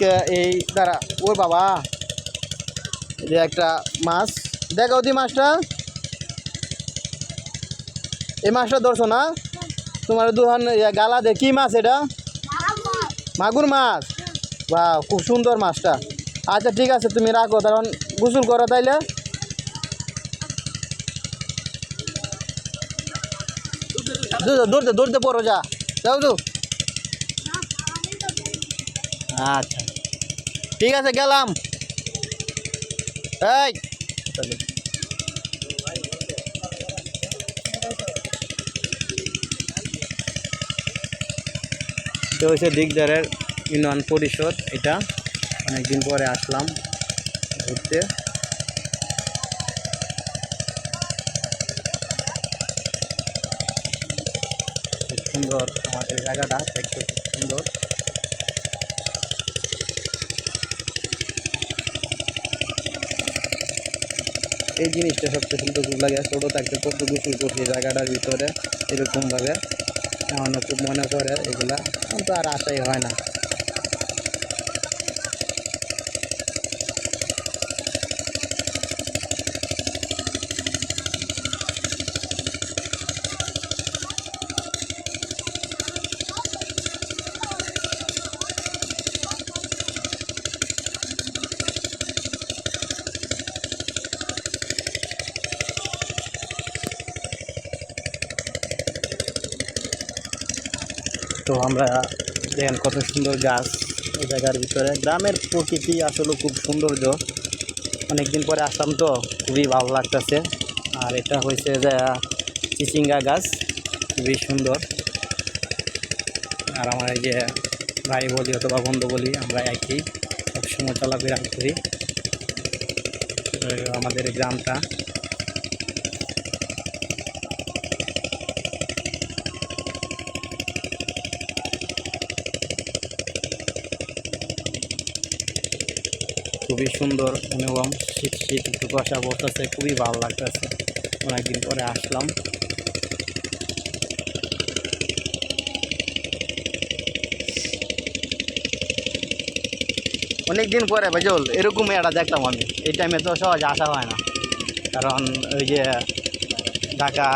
আজকে এই দাঁড়া, ওর বাবা। যে একটা মাছ। দেখো দি মাছটা। এই মাছটা ধরছো না? তোমার দুহান গালা দে কি মাছ এটা? মাগুর মাছ। বা খুব সুন্দর মাছটা। আচ্ছা ঠিক আছে, তুমি রাখো, কারণ গোসল করো তাইলে। দৌড়তে দৌড়তে পড়ো, যা। যাও তো আচ্ছা। ঠিক আছে, গেলাম। এই। এটা হচ্ছে দিগদারের ইউনিয়ন পরিষদ, এটা। অনেকদিন পরে আসলাম ঘুরতে। সুন্দর আমাদের জায়গাটা, দেখতে খুব সুন্দর। এই জিনিসটা সবচেয়ে সুন্দর লাগে। ছোটো থাকতে কত গোসল করছি জায়গাটার ভিতরে এরকমভাবে এমন খুব মনে করে এগুলা। কিন্তু আর আশাই হয় না। তো আমরা দেখেন কত সুন্দর গাছ এই জায়গার ভিতরে। গ্রামের প্রকৃতি আসলে খুব সৌন্দর্য। অনেকদিন পরে আসলাম তো, খুবই ভালো লাগতেছে। আর এটা হয়েছে যে, চিচিঙ্গা গাছ, খুবই সুন্দর। আর আমার এই যে ভাই বলি অথবা বন্ধু বলি, আমরা একই। সবসময় চলাফেরা করি। আমাদের গ্রামটা খুবই সুন্দর এবং শীত শীত একটু কষা পড়তেছে খুবই ভালো লাগতেছে। অনেকদিন পরে আসলাম। অনেকদিন পরে ভাইজল এরকম একটা দেখতাম আমি। এই টাইমে তো সহজে আসা হয় না। কারণ ওই যে ঢাকা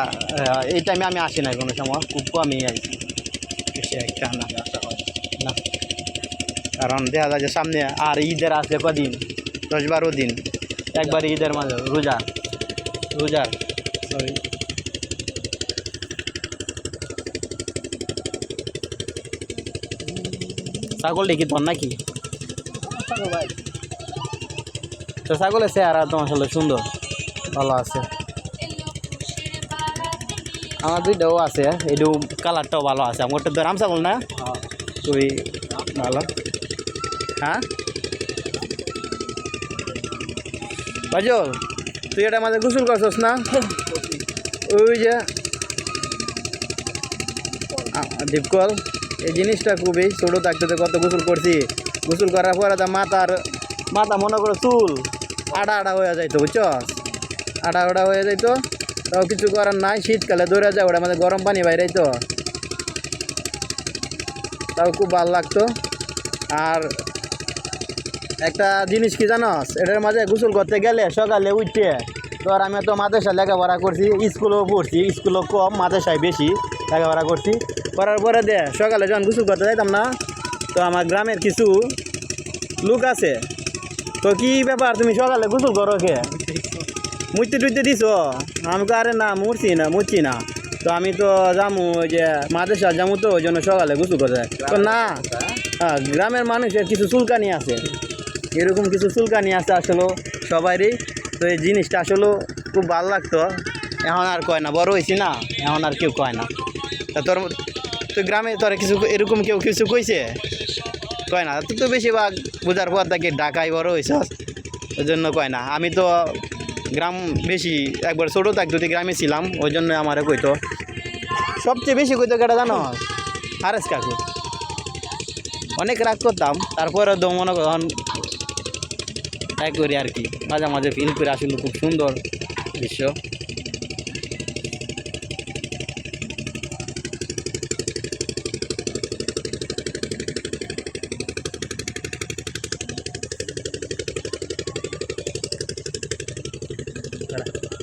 এই টাইমে আমি আসি না কোনো সময় খুব কমই আইছি। বেশি একটা না আসা হয় না। কারণ দেখা যায় যে সামনে আর ঈদের আছে কদিন? দশ বারো দিন। একবার ঈদের মাঝে রোজা। রোজার সরি ছাগলটি কি তোর নাকি? তো ছাগলের চেহারা তো আসলে সুন্দর। ভালো আছে। আমার দুইটাও আছে এটু কালারটাও ভালো আছে। আমার তো রাম ছাগল না খুবই ভালো। হ্যাঁ? বাজল তুই এটা মাঝে গোসল করছস না? ওই যে দীপকল এই জিনিসটা খুবই ছোটো থাকতে কত গোসল করছি। গোসল করার পরে তো মাথার, মাথা মনে করো চুল আড়া আড়া হয়ে যাইতো বুঝছস আড়া আড়া হয়ে যাইতো, তাও কিছু করার নাই, শীতকালে দৌড়ে যায় ওটা আমাদের গরম পানি বাইরে তো তাও খুব ভালো লাগতো। আর একটা জিনিস কি জানোস এটার মাঝে গোসল করতে গেলে সকালে উঠতে ধর আমি তো মাদ্রাসা লেখাপড়া করছি, স্কুলেও পড়ছি, স্কুলও কম, মাদ্রাসায় বেশি লেখাপড়া করছি। করার পরে দে, সকালে যখন গোসল করতে যাইতাম না, তো আমার গ্রামের কিছু লোক আছে। তো কি ব্যাপার, তুমি সকালে গোসল করো কে? মুড়তে টুইতে দিছ? আমি তো, আরে না মুড়ছি না মুড়ছি না। তো আমি তো যামু, ওই যে মাদ্রাসা যামু তো, ওই জন্য সকালে গোসল করতে। তো না হ্যাঁ গ্রামের মানুষের কিছু চুলকানি আছে। এরকম কিছু চুলকানি আছে আসলে সবারই তো এই জিনিসটা আসলে খুব ভালো লাগতো। এখন আর কয় না, বড় হয়েছি না, এখন আর কেউ কয় না। তা তোর তো গ্রামে তোর কিছু এরকম কেউ কিছু কইছে? কয় না তো বেশিরভাগ বোঝার পর তাকে ঢাকায় বড় হয়েছ ওই জন্য কয় না। আমি তো গ্রাম বেশি, একবার ছোটো থাক যদি গ্রামে ছিলাম, ওই জন্য আমারে কইতো। সবচেয়ে বেশি কইতো কেটা জানো? হারেস কাকু। অনেক রাগ করতাম তারপরে মনে কর তাই করি আর কি মাঝে মাঝে ফিল করে আসলে খুব সুন্দর দৃশ্য Gracias.